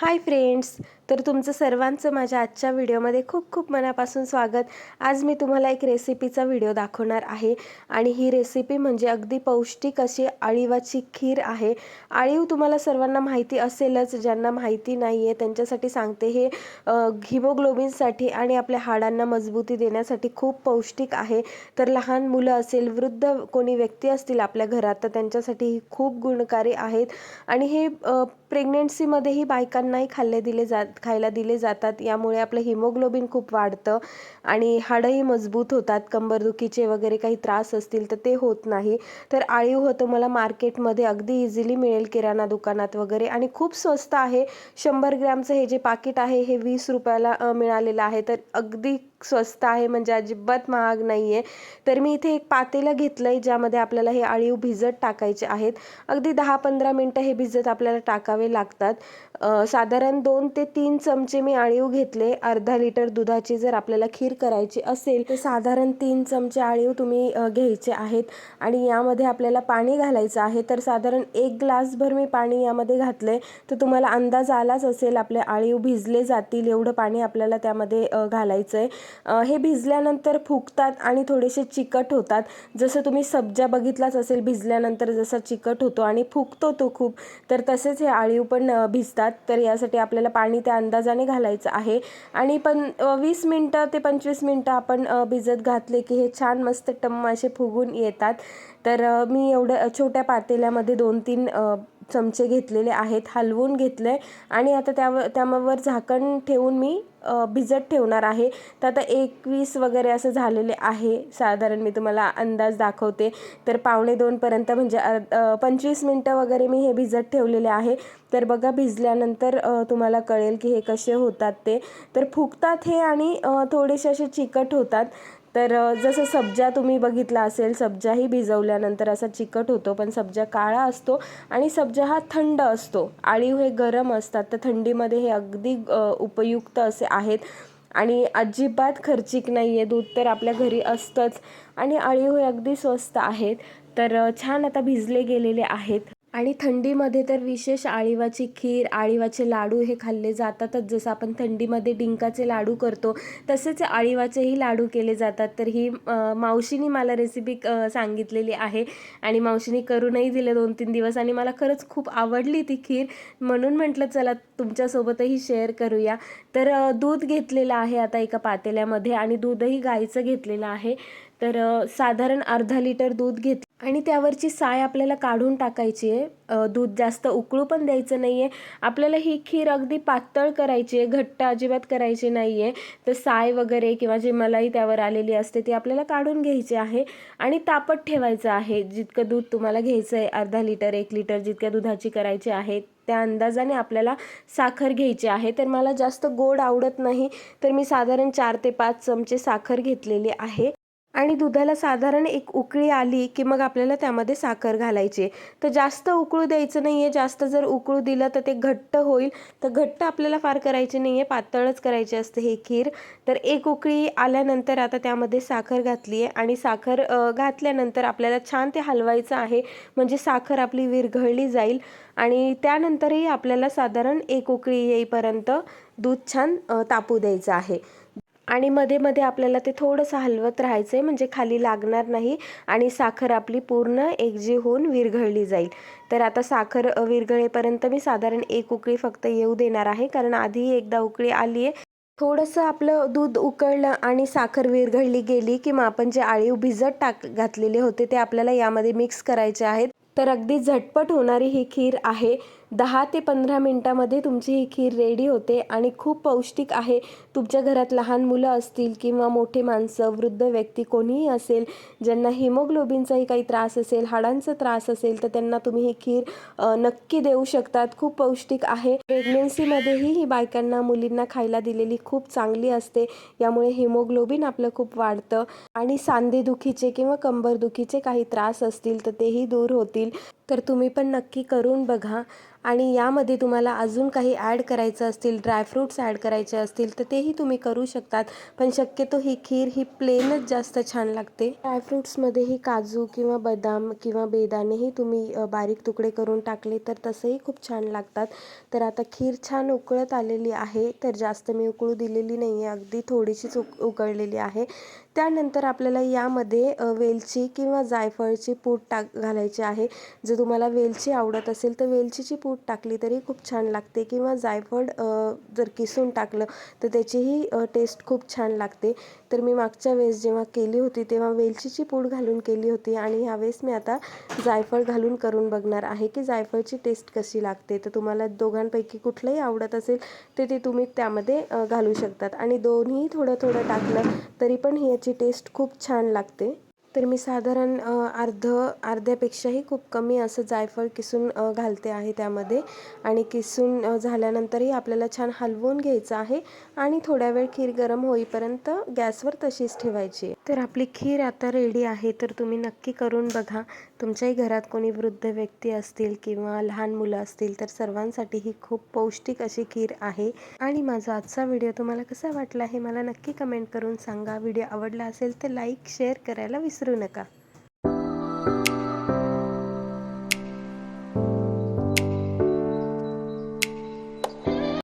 Hi friends, तर तुमचं सर्वांचं माझ्या आजच्या व्हिडिओमध्ये खूप खूप मनापासून स्वागत. आज मी तुम्हाला एक रेसिपीचा व्हिडिओ दाखवणार आहे आणि ही रेसिपी म्हणजे अगदी पौष्टिक अशी आळीवाची खीर आहे. आळीव तुम्हाला सर्वांना माहिती असेलच ज्यांना माहिती नाही आहे त्यांच्यासाठी सांगते हे हिमोग्लोबिनसाठी आणि आपल्या हाडांना मजबूती देण्यासाठी खूप पौष्टिक आहे. तर लहान मुलं असेल वृद्ध कोणी व्यक्ती असतील आपल्या घरात तर त्यांच्यासाठी ही खूप गुणकारी आहेत. आणि हे प्रेग्नेन्सीमध्येही बायकांनाही खाल्ले दिले जात खायला दिले जातात. यामुळे आपलं हिमोग्लोबिन खूप वाढतं आणि हाडंही मजबूत होतात. कंबरदुखीचे वगैरे काही त्रास असतील तर ते होत नाही. तर आळीव होतं मला मार्केटमध्ये अगदी इझिली मिळेल किराणा दुकानात वगैरे आणि खूप स्वस्त आहे. शंभर ग्रॅमचं हे जे पाकिट आहे हे वीस रुपयाला मिळालेलं आहे. तर अगदी स्वस्त आहे म्हणजे अजिबात महाग नाही आहे तर मी इथे एक पातेलं घेतलं आहे ज्यामध्ये आपल्याला हे आळीव भिजत टाकायचे आहेत. अगदी दहा पंधरा मिनटं हे भिजत आपल्याला टाकावे लागतात. साधारण दोन ते तीन तीन चमचे मी आळीव घेतले. अर्धा लिटर दुधाची जर आपल्याला खीर करायची असेल तर साधारण तीन चमचे आळीव तुम्ही घ्यायचे आहेत. आणि यामध्ये आपल्याला पाणी घालायचं आहे तर साधारण एक ग्लासभर मी पाणी यामध्ये घातले तर तुम्हाला अंदाज आलाच असेल आपले आळीव भिजले जातील एवढं पाणी आपल्याला त्यामध्ये घालायचं आहे हे भिजल्यानंतर फुगतात आणि थोडेसे चिकट होतात. जसं तुम्ही सब्जा बघितलाच असेल भिजल्यानंतर जसा चिकट होतो आणि फुगतो तो खूप तर तसेच हे आळीव पण भिजतात. तर यासाठी आपल्याला पाणी त्या अंदाजाने घालायचं आहे. आणि पण वीस मिनटं ते पंचवीस मिनटं आपण भिजत घातले की हे छान मस्त टम्म असे फुगून येतात. तर मी एवढं छोट्या पातेल्यामध्ये दोन तीन चमचे घेतलेले आहेत हलवून घेतले आणि आता त्यावर त्यावर झाकण ठेवून मी भिजत ठेवणार आहे. तर आता एकवीस वगैरे असं झालेले आहे. साधारण मी तुम्हाला अंदाज दाखवते. तर पावणे दोनपर्यंत म्हणजे पंचवीस मिनटं वगैरे मी हे भिजत ठेवलेले आहे. तर बघा भिजल्यानंतर तुम्हाला कळेल की हे कसे होतात ते. तर फुगतात हे आणि थोडेसे असे चिकट होतात. तर जसं सब्जा तुम्ही बघितला असेल सब्जाही भिजवल्यानंतर असा चिकट होतो पण सब्जा काळा असतो आणि सब्जा हा थंड असतो. आळीव हे गरम असतात तर थंडीमध्ये हे अगदी उपयुक्त असे आहेत. आणि अजिबात खर्चिक नाही आहे दूध तर आपल्या घरी असतंच. आणि अळीव हे अगदी स्वस्त आहेत. तर छान आता भिजले गेलेले आहेत. आणि थंडीमध्ये तर विशेष आळीवाची खीर आळीवाचे लाडू हे खाल्ले जातातच. जसं आपण थंडीमध्ये डिंकाचे लाडू करतो तसेच आळीवाचेही लाडू केले जातात. तर ही मावशीनी मला रेसिपी सांगितलेली आहे आणि मावशीनी करूनही दिले दोन तीन दिवस आणि मला खरंच खूप आवडली ती खीर. म्हणून म्हटलं चला तुमच्यासोबतही शेअर करूया. तर दूध घेतलेलं आहे आता एका पातेल्यामध्ये आणि दूधही गाईचं घेतलेलं आहे. तर साधारण अर्धा लिटर दूध घेत आणि त्यावरची साय आपल्याला काढून टाकायची आहे. दूध जास्त उकळू पण द्यायचं नाही आहे आपल्याला ही खीर अगदी पातळ करायची आहे घट्ट अजिबात करायची नाही आहे तर साय वगैरे किंवा जी मलाई त्यावर आलेली असते ती आपल्याला काढून घ्यायची आहे आणि तापत ठेवायचं आहे. जितकं दूध तुम्हाला घ्यायचं आहे अर्धा लिटर एक लिटर जितक्या दुधाची करायची आहे त्या अंदाजाने आपल्याला साखर घ्यायची आहे. तर मला जास्त गोड आवडत नाही. तर मी साधारण चार ते पाच चमचे साखर घेतलेली आहे. आणि दुधाला साधारण एक उकळी आली की मग आपल्याला त्यामध्ये साखर घालायची तर जास्त उकळू द्यायचं नाही आहे जास्त जर उकळू दिलं तर ते घट्ट होईल. तर घट्ट आपल्याला फार करायचे नाही आहे पातळच करायचे असते हे खीर. तर एक उकळी आल्यानंतर आता त्यामध्ये साखर घातली आहे आणि साखर घातल्यानंतर आपल्याला छान ते हलवायचं आहे. म्हणजे साखर आपली विरघळली जाईल आणि त्यानंतरही आपल्याला साधारण एक उकळी येईपर्यंत दूध छान तापू द्यायचं आहे. आणि मध्ये मध्ये आपल्याला ते थोडंसं हलवत राहायचं आहे म्हणजे खाली लागणार नाही आणि साखर आपली पूर्ण एकजीव होऊन विरघळली जाईल. तर आता साखर विरघळेपर्यंत मी साधारण एक उकळी फक्त येऊ देणार आहे कारण आधी एकदा उकळी आली आहे थोडंसं आपलं दूध उकळलं आणि साखर विरघळली गेली की मग आपण जे आळीव भिजत टाक घातलेले होते ते आपल्याला यामध्ये मिक्स करायचे आहेत. तर अगदी झटपट होणारी ही खीर आहे. दहा ते पंधरा मिनटामध्ये तुमची ही खीर रेडी होते आणि खूप पौष्टिक आहे. तुमच्या घरात लहान मुलं असतील किंवा मोठे माणसं वृद्ध व्यक्ती कोणीही असेल ज्यांना हिमोग्लोबिनचाही काही त्रास असेल हाडांचा त्रास असेल तर त्यांना तुम्ही ही खीर नक्की देऊ शकतात. खूप पौष्टिक आहे. प्रेग्नेन्सीमध्येही ही बायकांना मुलींना खायला दिलेली खूप चांगली असते. यामुळे हिमोग्लोबिन आपलं खूप वाढतं. आणि सांधेदुखीचे किंवा कंबरदुखीचे काही त्रास असतील तर तेही दूर होतील. तर तुम्ही पण नक्की करून बघा. आणि यामध्ये तुम्हाला अजून काही ॲड करायचं असतील ड्रायफ्रूट्स ॲड करायचे असतील तर तेही तुम्ही करू शकतात. पण शक्यतो ही खीर ही प्लेनच जास्त छान लागते. ड्रायफ्रूट्समध्येही काजू किंवा बदाम किंवा बेदाणेही तुम्ही बारीक तुकडे करून टाकले तर तसंही खूप छान लागतात. तर आता खीर छान उकळत आलेली आहे तर जास्त मी उकळू दिलेली नाही आहे अगदी थोडीशीच उक उकळलेली आहे. त्यानंतर आपल्याला यामध्ये वेलची किंवा जायफळची पूड टाक घालायची आहे. जर तुम्हाला वेलची आवडत असेल तर वेलचीची पूड टाकली तरी खूप छान लागते किंवा जायफळ जर किसून टाकलं तर त्याचीही टेस्ट खूप छान लागते. तर मी मागच्या वेळेस जेव्हा केली होती तेव्हा वेलचीची पूड घालून केली होती आणि ह्यावेळेस मी आता जायफळ घालून करून बघणार आहे की जायफळची टेस्ट कशी लागते. तर तुम्हाला दोघांपैकी कुठलंही आवडत असेल तर ते तुम्ही त्यामध्ये घालू शकतात. आणि दोन्ही थोडं थोडं टाकलं तरी पण हे ह्याची टेस्ट खूप छान लागते. तर मी साधारण अर्ध अर्ध्यापेक्षाही खूप कमी असं जायफळ किसून घालते आहे त्यामध्ये. आणि किसून झाल्यानंतरही आपल्याला छान हलवून घ्यायचं आहे आणि थोड्या वेळ खीर गरम होईपर्यंत गॅसवर तशीच ठेवायची. तर आपली खीर आता रेडी आहे तर तुम्ही नक्की करून बघा. तुमच्याही घरात कोणी वृद्ध व्यक्ती असतील किंवा लहान मुलं असतील तर सर्वांसाठी ही खूप पौष्टिक अशी खीर आहे. आणि माझा आजचा व्हिडिओ तुम्हाला कसा वाटला हे मला नक्की कमेंट करून सांगा. व्हिडिओ आवडला असेल तर लाईक शेअर करायला विसरू Runacar.